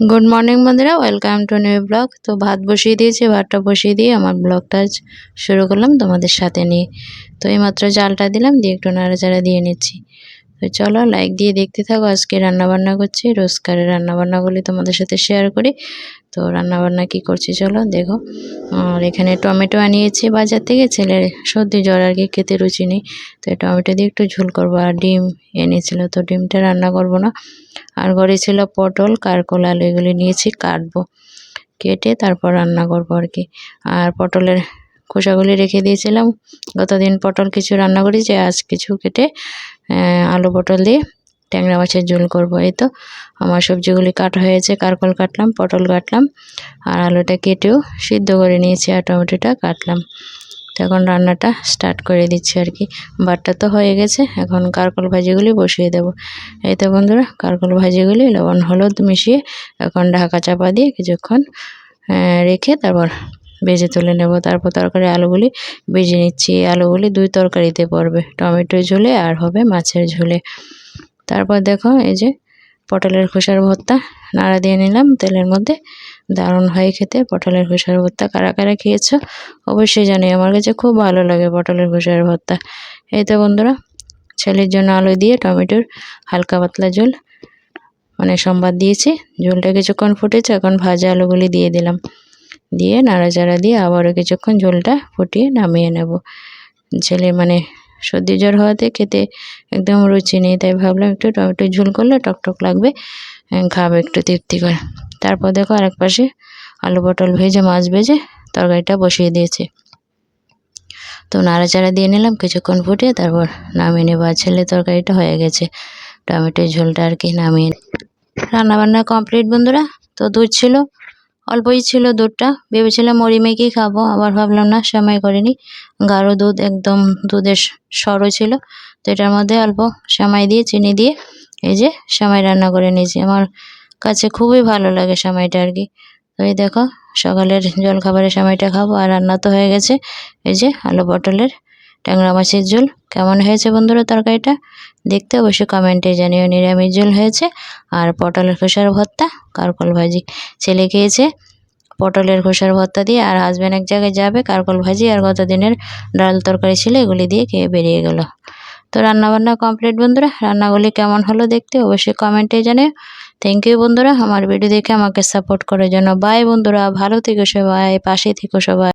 Good morning বন্ধুরা। Welcome to new blog তো ভাত বসিয়ে দিয়েছি, ভাতটা বসিয়ে দিয়ে আমার ব্লগটা শুরু করলাম তোমাদের সাথে নিয়ে। তো এইমাত্র জালটা দিলাম, দিয়ে একটু নাড়াচাড়া দিয়ে নিচ্ছি। তো চলো লাইক দিয়ে দেখতে থাকো, আজকে রান্নাবান্না করছি। রোজকারের রান্নাবান্নাগুলি তোমাদের সাথে শেয়ার করি। তো রান্নাবান্না কি করছি চলো, দেখো। আর এখানে টমেটো আনিয়েছি বাজার থেকে, ছেলের সর্দি জ্বর আর কি, খেতে রুচি নেই। তো টমেটো দিয়ে একটু ঝোল করব। আর ডিম এনেছিল, তো ডিমটা রান্না করব না। আর ঘরে ছিল পটল কারকল আলু, এগুলি নিয়েছি, কাটবো। কেটে তারপর রান্না করব আর কি। আর পটলের খোসাগুলি রেখে দিয়েছিলাম। গতদিন পটল কিছু রান্না করেছি, আজ কিছু কেটে আলু পটল দিয়ে ট্যাংরা মাছের ঝোল করব, এই তো। আমার সবজিগুলি কাটা হয়েছে, কারকল কাটলাম, পটল কাটলাম, আর আলুটা কেটেও সিদ্ধ করে নিয়েছি আর টমেটোটা কাটলাম। তো এখন রান্নাটা স্টার্ট করে দিচ্ছি আর কি। বাটটা তো হয়ে গেছে, এখন কারকল ভাজিগুলি বসিয়ে দেব। এই তো বন্ধুরা, কারকল ভাজিগুলি, লবণ, হলুদ মিশিয়ে এখন ঢাকা চাপা দিয়ে কিছুক্ষণ রেখে তারপর ভেজে তুলে নেব। তারপর তরকারি আলুগুলি ভেজে নিচ্ছি। আলুগুলি দুই তরকারিতে পড়বে। টমেটোর ঝোলে আর হবে মাছের ঝোলে। তারপর দেখো, এই যে পটলের খোসার ভর্তা নাড়া দিয়ে নিলাম। তেলের মধ্যে দারুণ হয় খেতে। পটলের খোসার ভর্তা কারা কারা খেয়েছো অবশ্যই জানি আমার কাছে খুব ভালো লাগে পটলের খোসার ভর্তা। এই তো বন্ধুরা, ছেলের জন্য আলু দিয়ে টমেটোর হালকা পাতলা ঝোল মানে সম্বাদ দিয়েছি। ঝোলটা কিছুক্ষণ ফুটেছে, এখন ভাজা আলুগুলি দিয়ে দিলাম। দিয়ে নাড়াচাড়া দিয়ে আবারও কিছুক্ষণ ঝোলটা ফুটিয়ে নামিয়ে নেব। ছেলে মানে সর্দি জ্বর হওয়াতে খেতে একদম রুচি নেই, তাই ভাবলাম একটু টমেটো ঝোল করলে টকটক লাগবে খাবে একটু তৃপ্তি করে। তারপর দেখো আরেক পাশে আলু পটল ভেজে, মাছ ভেজে তরকারিটা বসিয়ে দিয়েছি। তো নাড়াচাড়া দিয়ে নিলাম, কিছুক্ষণ ফুটিয়ে তারপর নামিয়ে নেব। আর ছেলে তরকারিটা হয়ে গেছে, টমেটোর ঝোলটা আর কি নামিয়ে রান্নাবান্না কমপ্লিট বন্ধুরা, তো দুধ ছিল। অল্পই ছিল দুধটা। ভেবেছিলাম মুড়ি মেখেই খাব, আবার ভাবলাম, না সময় করিনি। গাঢ় দুধ, একদম দুধের সরও ছিল। তো এটার মধ্যে অল্প সামাই দিয়ে, চিনি দিয়ে এই যে সামাই রান্না করে নিয়েছি। আমার কাছে খুবই ভালো লাগে সামাইটা আর কি। তো এই দেখো, সকালের জল খাবারের সময়টা খাব, আর রান্না তো হয়ে গেছে। এই যে আলু পটলের ট্যাংরা মাছের ঝোল। কেমন হয়েছে বন্ধুরা তরকারিটা? দেখতে অবশ্যই কমেন্টে জানিও। নিরামিষ ঝোল হয়েছে আর পটলের খোসার ভর্তা, কারকল ভাজি। ছেলে খেয়েছে পটলের খোসার ভর্তা দিয়ে আর হাজব্যান্ড এক জায়গায় যাবে কারকল ভাজি আর গত দিনের ডাল তরকারি ছিল এগুলি দিয়ে খেয়ে বেরিয়ে গেল। তো রান্নাবান্না কমপ্লিট বন্ধুরা, রান্নাগুলি কেমন হলো দেখতে অবশ্যই কমেন্টে জানে থ্যাংক ইউ বন্ধুরা, আমার ভিডিও দেখে আমাকে সাপোর্ট করার জন্য। বাই বন্ধুরা, ভালো থেকো সবাই, পাশে থেকো সবাই।